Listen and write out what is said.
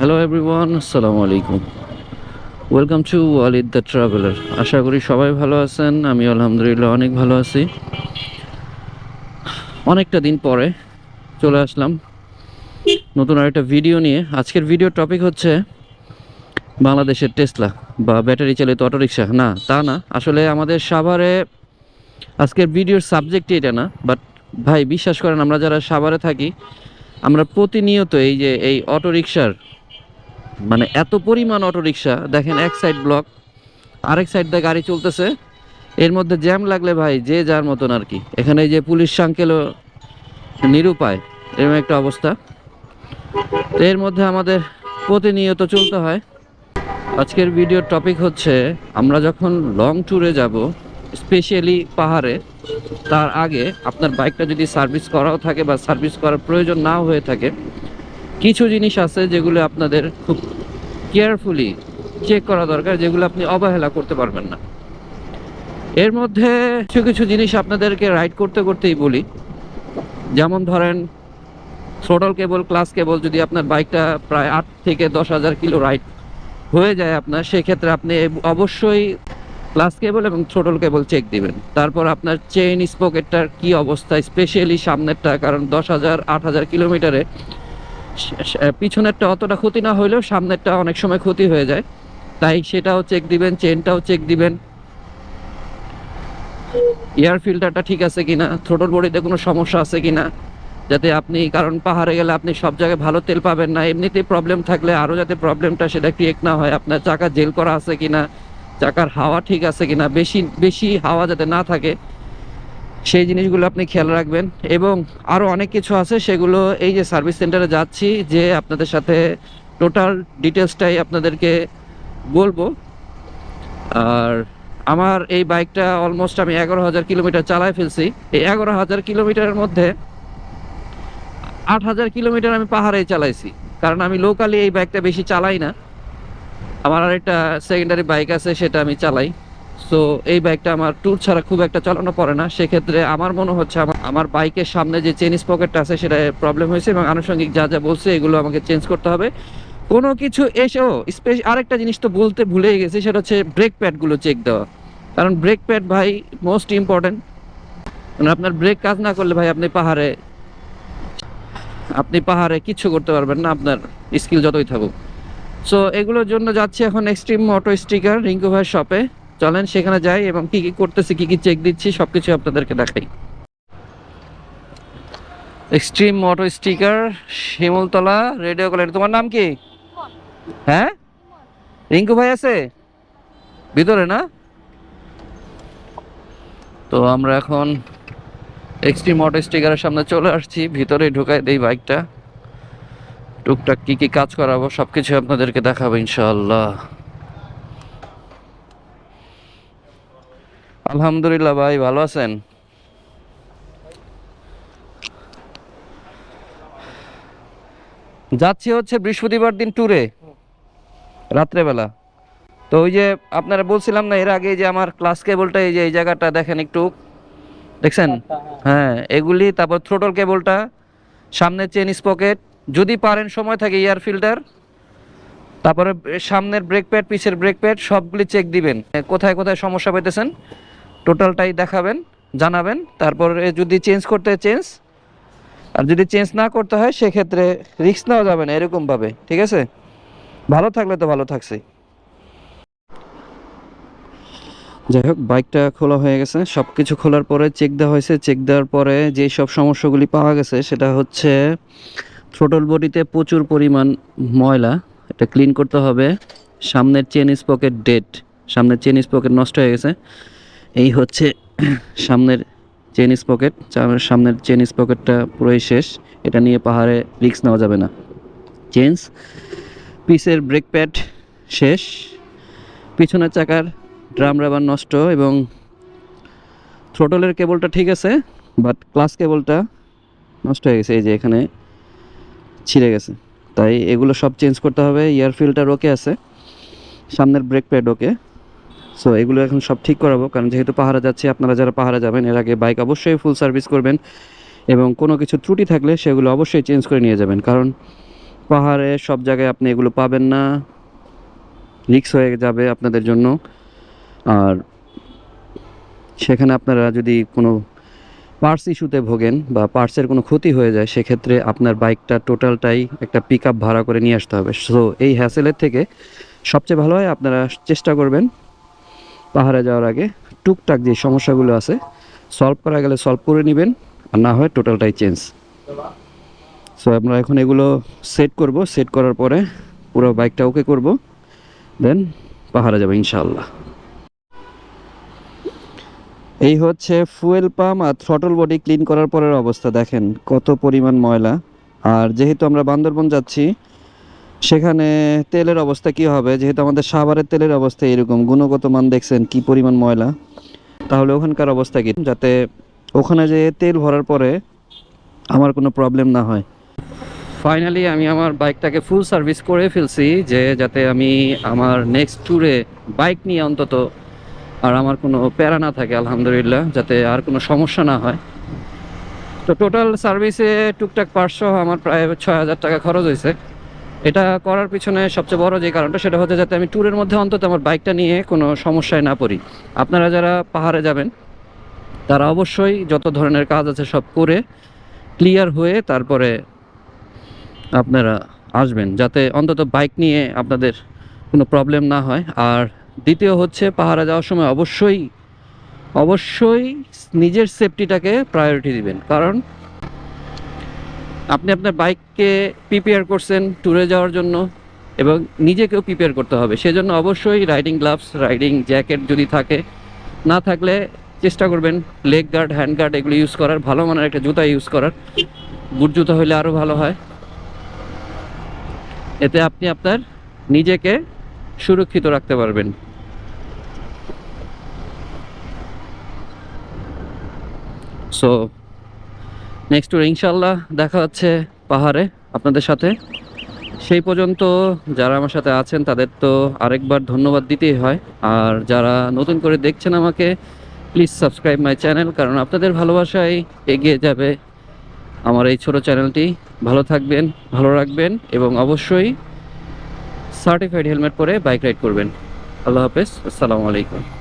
Hello everyone আসসালামু আলাইকুম welcome to Walid the traveller আশা করি সবাই ভালো আছেন আমি আলহামদুলিল্লাহ অনেক ভালো আছি। অনেকটা দিন পরে চলে আসলাম নতুন আরেকটা ভিডিও নিয়ে। আজকের ভিডিও টপিক হচ্ছে বাংলাদেশের টেসলা বা ব্যাটারি চালিত অটোরিকশা। না, তা না, আসলে আমাদের সাভারে আজকের ভিডিওর সাবজেক্ট এটা না বাট ভাই, বিশ্বাস করেন আমরা যারা সাভারে থাকি, আমরা প্রতিনিয়ত এই যে এই অটোরিকশার মানে এত পরিমাণ অটোরিকশা। দেখেন এক সাইড ব্লক আরেক সাইড দিয়ে গাড়ি চলতেছে। এর মধ্যে জ্যাম লাগলে ভাই, যে যার মতন আর কি। এখানে যে পুলিশ সাংকেলও নিরুপায় এরকম একটা অবস্থা। এর মধ্যে আমাদের প্রতিনিয়ত চলতে হয়। আজকের ভিডিওর টপিক হচ্ছে, আমরা যখন লং ট্যুরে যাব স্পেশালি পাহাড়ে, তার আগে আপনার বাইকটা যদি সার্ভিস করাও থাকে বা সার্ভিস করার প্রয়োজন নাও হয়ে থাকে কিছু জিনিস আছে যেগুলো আপনাদের খুব কেয়ারফুলি চেক করা দরকার, যেগুলো আপনি অবহেলা করতে পারবেন না। এর মধ্যে কিছু কিছু জিনিস আপনাদেরকে রাইড করতে করতেই বলি। যেমন ধরেন থ্রোটল কেবল ক্লাস কেবল যদি আপনার বাইকটা প্রায় আট থেকে দশ হাজার কিলো রাইড হয়ে যায় আপনার, সেক্ষেত্রে আপনি অবশ্যই ক্লাস কেবল এবং থ্রোটল কেবল চেক দিবেন। তারপর আপনার চেইন স্পকেটটার কি অবস্থা স্পেশালি সামনেরটা, কারণ দশ হাজার, আট হাজার কিলোমিটারে পিছনেরটা অতটা ক্ষতি না হলেও সামনেরটা অনেক সময় ক্ষতি হয়ে যায়। তাই সেটাও চেক দিবেন চেনটাও চেক দিবেন। এয়ার ফিল্টারটা ঠিক আছে কিনা থ্রোটল বডিতে কোনো সমস্যা আছে কিনা, যাতে আপনি, কারণ পাহাড়ে গেলে আপনি সব জায়গায় ভালো তেল পাবেন না, এমনিতেই প্রবলেম থাকলে আরও যাতে প্রবলেমটা সেটা ক্রিয়েট না হয়, আপনার চাকা জেল করা আছে কিনা, চাকার হাওয়া ঠিক আছে কিনা, বেশি বেশি হাওয়া যাতে না থাকে সেই জিনিসগুলো আপনি খেয়াল রাখবেন। এবং আরও অনেক কিছু আছে, সেগুলো এই যে সার্ভিস সেন্টারে যাচ্ছি, যে আপনাদের সাথে টোটাল ডিটেলসটাই আপনাদেরকে বলব। আর আমার এই বাইকটা অলমোস্ট আমি এগারো হাজার কিলোমিটার চালায় ফেলছি। এই এগারো হাজার কিলোমিটারের মধ্যে আট হাজার কিলোমিটার আমি পাহাড়ে চালাইছি। কারণ আমি লোকালি এই বাইকটা বেশি চালাই না। আমার আর একটা সেকেন্ডারি বাইক আছে, সেটা আমি চালাই। সো এই বাইকটা আমার ট্যুর ছাড়া খুব একটা চালানো পড়ে না। সেক্ষেত্রে আমার মনে হচ্ছে আমার বাইকের সামনে যে চেন পকেটটা আছে সেটা প্রবলেম হয়েছে এবং আনুষঙ্গিক যা যা বলছে, এগুলো আমাকে চেঞ্জ করতে হবে। কোনো কিছু এসেও স্পেশ আরেকটা জিনিস তো বলতে ভুলেই গেছি, সেটা হচ্ছে ব্রেক প্যাডগুলো চেক দেওয়া। কারণ ব্রেক প্যাড ভাই মোস্ট ইম্পর্ট্যান্ট মানে আপনার ব্রেক কাজ না করলে ভাই আপনি পাহাড়ে আপনি পাহাড়ে কিচ্ছু করতে পারবেন না, আপনার স্কিল যতই থাকুক। সো এগুলোর জন্য যাচ্ছি এখন এক্সট্রিম অটো স্টিকার রিঙ্কু ভাইয়ের শপে চলেন সেখানে যাই এবং কি কি করতেছি, কি কি চেক দিচ্ছি, সবকিছু আপনাদেরকে দেখাই। Extreme auto sticker Shimultala radio college তোমার নাম কি? হ্যাঁ? রিঙ্কু ভাই আছে? ভিতরে না? তো আমরা এখন এক্সট্রিম অটো স্টিকারের সামনে চলে আসছি ভিতরে ঢুকাই দেই বাইকটা টুকটাক কি কি কাজ করাবো, সবকিছু আপনাদেরকে দেখাবো, ইনশাআল্লাহ। আলহামদুলিল্লাহ ভাই, ভালো আছেন? যাচ্ছি হচ্ছে বৃহস্পতিবার দিন ট্যুরে রাত্রেবেলা। তো ওই যে আপনারা বলছিলাম না এর আগে যে আমার ক্লাস কেবলটা এই যে, এই জায়গাটা দেখেন একটু। দেখছেন? হ্যাঁ এগুলি, তারপর থ্রোটল কেবলটা সামনে চেন স্পকেট যদি পারেন সময় থাকে এয়ার ফিল্টার তারপরে সামনের ব্রেক প্যাড পিছের ব্রেক প্যাড সবগুলি চেক দিবেন। কোথায় কোথায় সমস্যা পেতেছেন টোটালটাই দেখাবেন, জানাবেন। তারপরে যদি চেঞ্জ করতে চেঞ্জ, আর যদি চেঞ্জ না করতে হয়, সেক্ষেত্রে রিস্ক নেওয়া যাবে না এরকমভাবে, ঠিক আছে? ভালো থাকলে তো ভালো থাকছে। যাই হোক, বাইকটা খোলা হয়ে গেছে। সব কিছু খোলার পরে চেক দেওয়া হয়েছে। চেক দেওয়ার পরে যে সব সমস্যাগুলি পাওয়া গেছে, সেটা হচ্ছে থ্রোটল বডিতে প্রচুর পরিমাণ ময়লা। এটা ক্লিন করতে হবে। সামনের চেন স্পকেট ডেট সামনের চেন স্পকেট নষ্ট হয়ে গেছে। এই হচ্ছে সামনের চেন স্পকেট সামনের চেন পকেটটা পুরোই শেষ। এটা নিয়ে পাহাড়ে রিক্স নেওয়া যাবে না। চেঞ্জ পিসের ব্রেক প্যাড শেষ। পিছনের চাকার ড্রাম রাবার নষ্ট এবং থ্রোটলের কেবলটা ঠিক আছে বাট ক্লাস কেবলটা নষ্ট হয়ে গেছে। এই যে এখানে ছিঁড়ে গেছে। তাই এগুলো সব চেঞ্জ করতে হবে। এয়ার ফিল্টার ওকে আছে। সামনের ব্রেক প্যাড ওকে। সো এগুলো এখন সব ঠিক করাবো, কারণ যেহেতু পাহাড়ে যাচ্ছি, আপনারা যারা পাহাড়ে যাবেন, এর আগে বাইক অবশ্যই ফুল সার্ভিস করবেন এবং কোনো কিছু ত্রুটি থাকলে সেগুলো অবশ্যই চেঞ্জ করে নিয়ে যাবেন। কারণ পাহাড়ে সব জায়গায় আপনি এগুলো পাবেন না রিক্স হয়ে যাবে আপনাদের জন্য। আর সেখানে আপনারা যদি কোনো পার্টস ইস্যুতে ভোগেন বা পার্টসের কোনো ক্ষতি হয়ে যায়, সেক্ষেত্রে আপনার বাইকটা টোটালটাই একটা পিক ভাড়া করে নিয়ে আসতে হবে। সো এই হ্যাসেলের থেকে সবচেয়ে ভালো হয় আপনারা চেষ্টা করবেন পাহাড়ে যাওয়ার আগে টুকটাক যে সমস্যাগুলো আছে সলভ করা গেলে সলভ করে নেবেন, আর না হয় টোটালটাই চেঞ্জ সো আমরা এখন এগুলো সেট করব। সেট করার পরে পুরো বাইকটা ওকে করব। দেন পাহাড়ে যাব ইনশাল্লাহ এই হচ্ছে ফুয়েল পাম্প আর থ্রটল বডি ক্লিন করার পরের অবস্থা। দেখেন কত পরিমাণ ময়লা। আর যেহেতু আমরা বান্দরবন যাচ্ছি সেখানে তেলের অবস্থা কি হবে? যেহেতু আমাদের সাভারের তেলের অবস্থা এরকম, গুণগত মান দেখছেন কি পরিমাণ ময়লা? তাহলে ওখানকার অবস্থা কি? যাতে ওখানে যে তেল ভরার পরে আমার কোনো প্রবলেম না হয়। ফাইনালি আমি আমার বাইকটাকে ফুল সার্ভিস করে ফেলছি যে যাতে আমি আমার নেক্সট ট্যুরে বাইক নিয়ে অন্তত আর আমার কোনো প্যারা না থাকে, আলহামদুলিল্লাহ, যাতে আর কোনো সমস্যা না হয়। তো টোটাল সার্ভিসে টুকটাক পাঁচশো, আমার প্রায় ছয় হাজার টাকা খরচ হয়েছে। এটা করার পিছনে সবচেয়ে বড় যে কারণটা সেটা হচ্ছে যাতে আমি ট্যুরের মধ্যে অন্তত আমার বাইকটা নিয়ে কোনো সমস্যায় না পড়ি। আপনারা যারা পাহাড়ে যাবেন, তারা অবশ্যই যত ধরনের কাজ আছে সব করে ক্লিয়ার হয়ে তারপরে আপনারা আসবেন, যাতে অন্তত বাইক নিয়ে আপনাদের কোনো প্রবলেম না হয়। আর দ্বিতীয় হচ্ছে পাহাড়ে যাওয়ার সময় অবশ্যই অবশ্যই নিজের সেফটিটাকে প্রায়োরিটি দিবেন। কারণ আপনি আপনার বাইককে প্রিপেয়ার করছেন ট্যুরে যাওয়ার জন্য এবং নিজেকেও প্রিপেয়ার করতে হবে। সেজন্য অবশ্যই রাইডিং গ্লাভস রাইডিং জ্যাকেট যদি থাকে, না থাকলে চেষ্টা করবেন লেগ গার্ড হ্যান্ড গার্ড এগুলো ইউজ করার, ভালো মানের একটা জুতা ইউজ করার। বুট জুতা হলে আরও ভালো হয়। এতে আপনি আপনার নিজেকে সুরক্ষিত রাখতে পারবেন। সো নেক্সট টুর ইনশাল্লাহ দেখা হচ্ছে পাহাড়ে আপনাদের সাথে। সেই পর্যন্ত যারা আমার সাথে আছেন, তাদের তো আরেকবার ধন্যবাদ দিতেই হয়। আর যারা নতুন করে দেখছেন আমাকে প্লিজ সাবস্ক্রাইব মাই চ্যানেল কারণ আপনাদের ভালোবাসায় এগিয়ে যাবে আমার এই ছোট চ্যানেলটি ভালো থাকবেন, ভালো রাখবেন, এবং অবশ্যই সার্টিফাইড হেলমেট পরে বাইক রাইড করবেন। আল্লাহ হাফেজ, আসসালামু আলাইকুম।